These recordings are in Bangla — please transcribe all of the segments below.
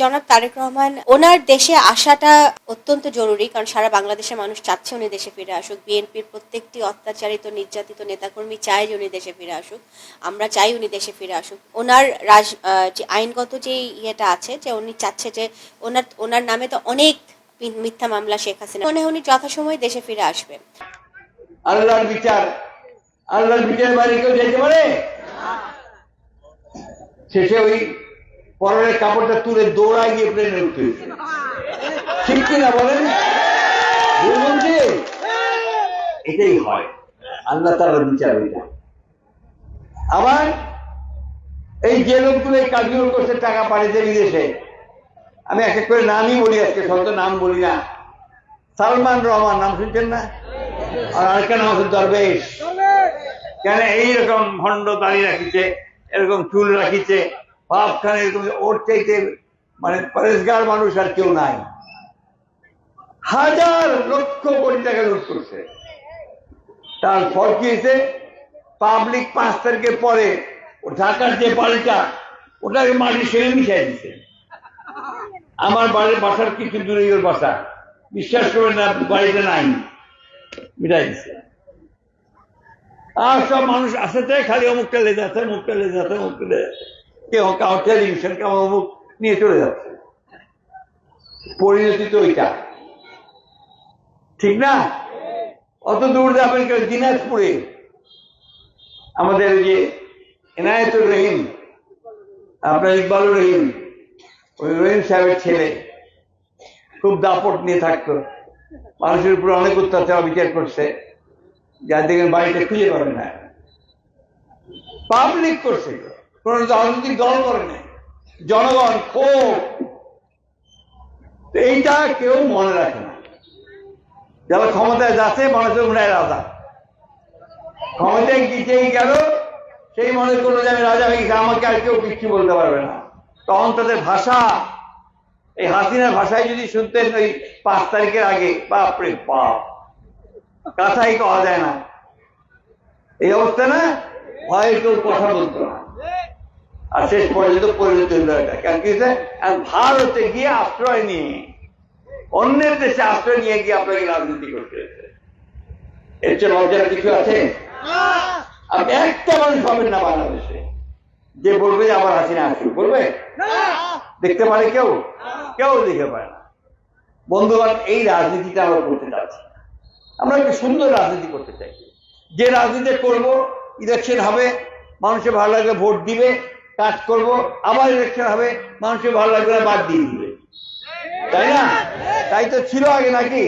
জনাব তারেক রহমান, ওনার দেশে আসাটা অত্যন্ত জরুরি, কারণ সারা বাংলাদেশের মানুষ চাচ্ছে উনি দেশে ফিরে আসুক। বিএনপির প্রত্যেকটি অত্যাচারিত, নির্যাতিত নেতাকর্মী চায় যে উনি দেশে ফিরে আসুক। আমরা চাই উনি দেশে ফিরে আসুক। ওনার রাজ যে আইনগত যে ইয়েটা আছে, যে উনি চাচ্ছে যে ওনার ওনার নামে তো অনেক মিথ্যা মামলা শেখ হাসিনা। মনে উনি যথাসময়ে দেশে ফিরে আসবেন আল্লাহর বিচার আল্লাহর বিচার বাইরে কেউ যেতে পারে? শেষে ওই পরের কাপড়টা তুলে দৌড়ায় গিয়ে প্লেনে উঠতে ঠিক কিনা বলেন? এটাই হয়। আল্লাহ তালার বিচার এটা আবার এই যে লোকগুলো এই কাজগুলো করছে, টাকা পাঠিয়েছে বিদেশে, আমি এক এক করে নামই বলি আজকে সন্ত নাম বলি না। সালমান রহমান, নাম শুনছেন না? আর আরেকটা নাম হচ্ছে দরবেশ। কেন এইরকম ভণ্ড দাঁড়িয়ে রাখিছে? এরকম চুল রাখিছে ভাবখানে এরকম ওর চাইতে মানে পরেশগার মানুষ আর কেউ নাই। হাজার লক্ষ কোটি টাকা লুট করছে। তার ফল কি হয়েছে? পাবলিক পাঁচ তারিখের পরে ঢাকার যে বাড়িটা, ওটাকে মাটির সঙ্গে মিশাই দিচ্ছে আমার বাড়ির বাসার কিছু দূরে বাসা। বিশ্বাস করবেন না, বাড়িতে নাই। মিটাই দিচ্ছে আর সব মানুষ তাই খালি অমুকটা লেগে যাচ্ছে অমুকটা লেগে যাচ্ছে লেগে যাচ্ছে। কেউ কাউ টেলিভিশন, কেউ অমুক নিয়ে চলে যাচ্ছে। পরিণতি তো ওইটা। ঠিক না? অত দূর যাবেন কেউ দিনাজপুরে। আমাদের যে এনায়েতুর রহিম, আপনার ইকবালুর রহিম, ওই রহিম সাহেবের ছেলে, খুব দাপট নিয়ে থাকতো। মানুষের উপর অনেক অত্যাচার বিচার করছে। যার দেখেন বাড়িতে খুঁজে পাবে না। পাবলিক করছে। কোন রাজনৈতিক দল করে নাই। জনগণ, ক্ষোভ। এইটা কেউ মনে রাখে না। যারা ক্ষমতায় যাচ্ছে, মানুষের মনে হয় রাজা। ক্ষমতায় গিয়েই গেল, সেই মনে করল যে, আমি রাজা হয়ে গেছি, আমাকে আর কেউ কিচ্ছু বলতে পারবে না। তখন তাদের ভাষা, এই হাসিনার ভাষায় যদি শুনতেন, ওই পাঁচ তারিখের আগে, বাপরে বাপ। কথাই পাওয়া যায় না। এই অবস্থা না? ভয়ে কেউ কথা বলতো না। আর শেষ পর্যন্ত পরিণত হলো এটা। কেন কি ভারতে গিয়ে আশ্রয় নিয়ে, অন্যের দেশে আশ্রয় নিয়ে গিয়ে আপনাকে রাজনীতি করতে এর চেয়ে লজ্জার কিছু আছে? আপনি একটা মানুষ পাবেন না বাংলাদেশে। যে বলবে যে আবার হাসিনা আসুক, বলবে? দেখতে পারে কেউ? কেউ দেখতে পারে না। বন্ধুগণ, এই রাজনীতিটা আমরা করতে চাচ্ছি আমরা একটা সুন্দর রাজনীতি করতে চাই। যে রাজনীতি করব ইলেকশন হবে, মানুষের ভালো লাগলে ভোট দিবে, কাজ করব, আবার ইলেকশন হবে, মানুষের ভালো লাগলে না বাদ দিয়ে দিবে। তাই না? তাই তো ছিল আগে নাকি?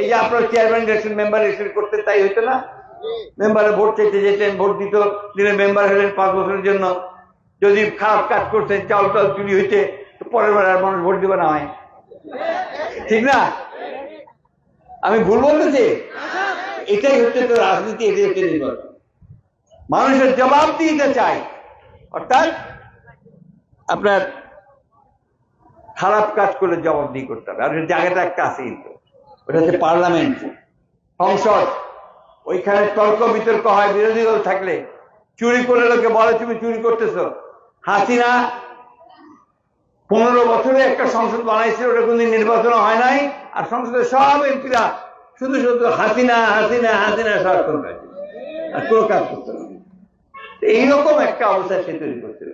এই যে আপনার চেয়ারম্যান ইলেকশন মেম্বার ইলেকশন করতে তাই হইতো না? মেম্বারে ভোট চাইতে যেতেন, ভোট দিত দিলে মেম্বার হলেন পাঁচ বছরের জন্য। যদি খারাপ কাজ করতেন চাউল টাউল চুরি হইতে পরের বার আর মানুষ ভোট দিবে না হয়। ঠিক না? আমি ভুল বলতেছি? এটাই হচ্ছে তো রাজনীতি, এটাই হচ্ছে নির্বাচন। মানুষের জবাব দিতে চাই। অর্থাৎ আপনার খারাপ কাজ করলে জবাব দিয়ে করতে হবে। আর জায়গাটা একটা আছে কিন্তু। ওটা হচ্ছে পার্লামেন্ট। সংসদ। ওইখানে তর্ক বিতর্ক হয়, বিরোধী দল থাকলে। চুরি করে লোকে বলে, তুমি চুরি করতেছো। হাসিনা পনেরো বছরে একটা সংসদ বানাইছিল, ওটা কোনদিন নির্বাচন হয় নাই, আর সংসদের সব এমপিরা শুধু শুধু হাসিনা হাসিনা হাসিনা সারাক্ষণ কাজ আর কোনো কাজ করতে না। এইরকম একটা অবস্থা সে তৈরি করছিল।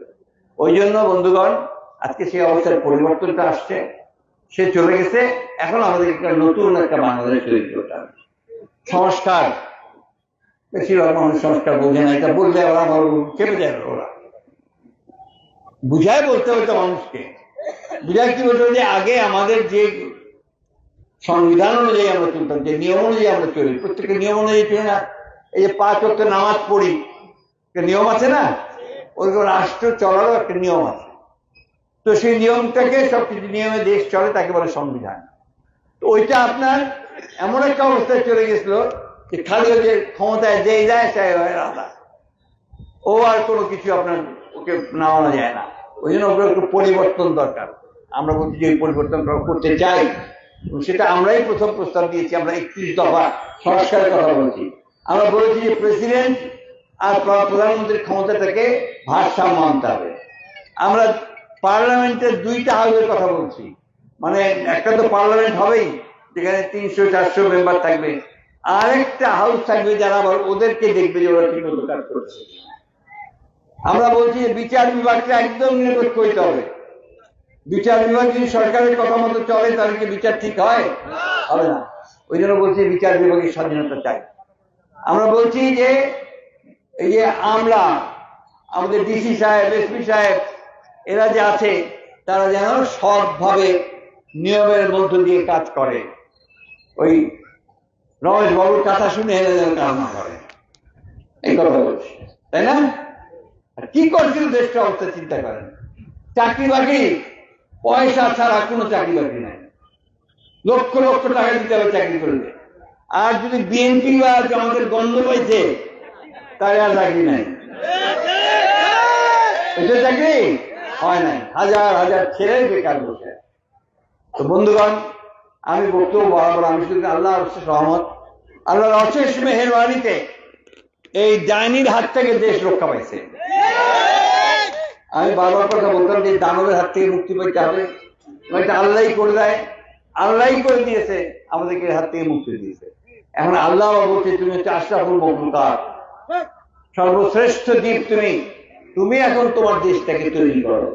ওই জন্য, বন্ধুগণ, আজকে সেই অবস্থার পরিবর্তনটা আসছে। সে চলে গেছে। এখন আমাদের একটা নতুন একটা বাংলাদেশ তৈরি করতে হবে। সংস্কার। বেশিরভাগ মানুষ সংস্কার বোঝে না, এটা বললে ওরা আমার চেপে যায় ওরা। বুঝায় বলতে হতো মানুষকে। বুঝায় কি বলতে যে আগে আমাদের যে সংবিধান অনুযায়ী আমরা চলতাম, যে নিয়ম অনুযায়ী আমরা চলি প্রত্যেকের নিয়ম অনুযায়ী চলি না। এই যে পাঁচ অক্ট নামাজ পড়ি নিয়ম আছে না? ওইরকম রাষ্ট্র চলারও একটা নিয়ম আছে। তো সেই নিয়মটাকে সবকিছু নিয়মে দেশ চলে, তাকে বলে সংবিধান। তো ওইটা আপনার এমন একটা অবস্থায় চলে গেছিল যে খালি যে ক্ষমতায় যেই যায় সে রাজা। ও আর কোনো কিছু আপনার ওকে নামানো যায় না। ওই জন্য ওগুলো একটু পরিবর্তন দরকার। আমরা বলছি যে এই পরিবর্তনটা করতে চাই। সেটা আমরাই প্রথম প্রস্তাব দিয়েছি, আমরা একত্রিশ দফা সংস্কারের কথা বলছি। আমরা বলেছি যে প্রেসিডেন্ট আর প্র- প্রধানমন্ত্রীর ক্ষমতাটাকে ভারসাম্য আনতে হবে। আমরা পার্লামেন্টের দুইটা হাউসের কথা বলছি। মানে একটা তো পার্লামেন্ট হবেই, যেখানে তিনশো, চারশো মেম্বার থাকবে। আরেকটা হাউস থাকবে যারা আবার ওদেরকে দেখবে যে ওরা ঠিক মতো কাজ করছে। আমরা বলছি যে বিচার বিভাগটা একদম নিরপেক্ষ হইতে হবে। বিচার বিভাগ যদি সরকারের কথা মতো চলে, তাহলে কি বিচার ঠিক হয়? হবে না। ওই জন্য বলছি বিচার বিভাগের স্বাধীনতা চাই। আমরা বলছি যে এই যে আমলা, আমাদের ডিসি সাহেব, এসপি সাহেব, এরা যে আছে, তারা যেন সৎভাবে নিয়মের মধ্য দিয়ে কাজ করে। ওই রমেশ বাবুর কথা শুনে এরা যেন কাজ করে। এই কথা বলছি। তাই না? আর কি করছিল দেশটা অবস্থা চিন্তা করেন। চাকরি বাকরি, পয়সা ছাড়া কোনো চাকরি বাকরি নাই। লক্ষ লক্ষ টাকা দিতে হবে চাকরি করলে আর যদি বিএনপি বা আমাদের গন্ধ পাইছে, তাহলে আর চাকরি নাই। এটা চাকরি হয় নাই। হাজার হাজার ছেলে বেকার বসে তো বন্ধুগণ, আমি বক্তব্য বরাবর আমি শুধু আল্লাহ রহমত, আল্লাহর অশেষ মেহেরবানিতে এই ডাইনির হাত থেকে দেশ রক্ষা পাইছে। আমি বারবার কথা বলতাম যে দানবের হাত থেকে মুক্তি পেতে হবে। এটা আল্লাহই করে দেয়, আল্লাহই করে দিয়েছে, আমাদেরকে হাত থেকে মুক্তি দিয়েছে। এখন আল্লাহ বলছে, তুমি হচ্ছে আশরাফুল মখলুকাত। সর্বশ্রেষ্ঠ দ্বীপ তুমি। তুমি এখন তোমার দেশটাকে তৈরি করো।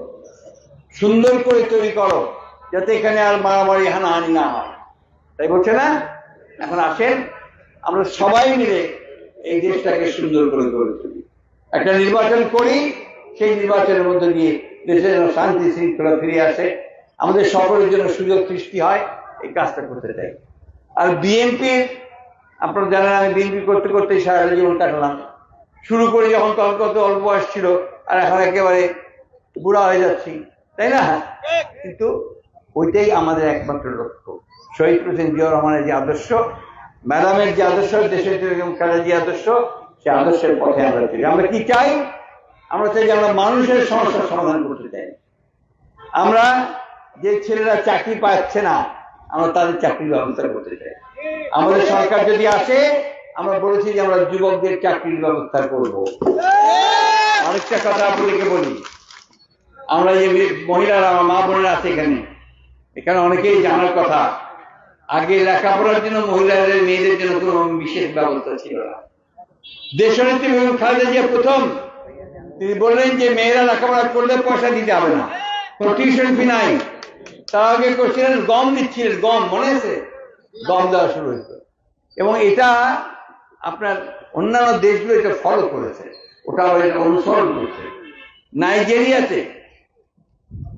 সুন্দর করে তৈরি করো, যাতে এখানে আর মারামারি হানাহানি না হয়। তাই বলছে না? এখন আসেন, আমরা সবাই মিলে এই দেশটাকে সুন্দর করে গড়ে তুলি। একটা নির্বাচন করি, সেই নির্বাচনের মধ্যে দিয়ে দেশে যেন শান্তি শৃঙ্খলা ফিরে আসে। আমাদের সকলের জন্য সুযোগ সৃষ্টি হয়, এই কাজটা করতে চাই। আর বিএনপির, আপনারা জানেন আমি বিএনপি করতে করতে সারা জীবন কাটালাম। শুরু করে যখন তখন কত অল্প বয়স ছিল, আর এখন একেবারে বুড়া হয়ে যাচ্ছি। তাই না? কিন্তু ওইটাই আমাদের একমাত্র লক্ষ্য। শহীদ প্রেসিডেন্ট জিয়া রহমানের যে আদর্শ ম্যাডামের যে আদর্শ, দেশের কাজের যে আদর্শ, সে আদর্শের পথে আমরা চলি। আমরা কি চাই? আমরা চাই যে আমরা মানুষের সমস্যার সমাধান করতে চাই। আমরা যে ছেলেরা চাকরি পাচ্ছে না, আমরা তাদের চাকরির ব্যবস্থা করতে চাই। আমাদের সরকার যদি আসে, আমরা বলেছি যে আমরা যুবকদের চাকরির ব্যবস্থা করব। আরেকটা কথা আপনাদেরকে বলি। আমরা যে মহিলারা, আমার মা বোনেরা আছে এখানে এখানে অনেকেই জানার কথা। আগে লেখাপড়ার জন্য মহিলাদের, মেয়েদের জন্য কোনো বিশেষ ব্যবস্থা ছিল না। দেশনেত্রী বেগম খালেদা জিয়া প্রথম। তিনি বললেন যে, মেয়েরা লেখাপড়া করলে পয়সা দিতে হবে না। কোনো টিউশন ফি নাই। তার আগে করছিলেন, গম দিচ্ছিলেন, গম, মনে আছে? গম দেওয়া শুরু হয়েছে এবং এটা আপনার অন্যান্য দেশগুলো এটা ফলো করেছে। ওটা অনুসরণ করেছে। নাইজেরিয়াতে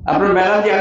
আপনার ম্যাডাম যে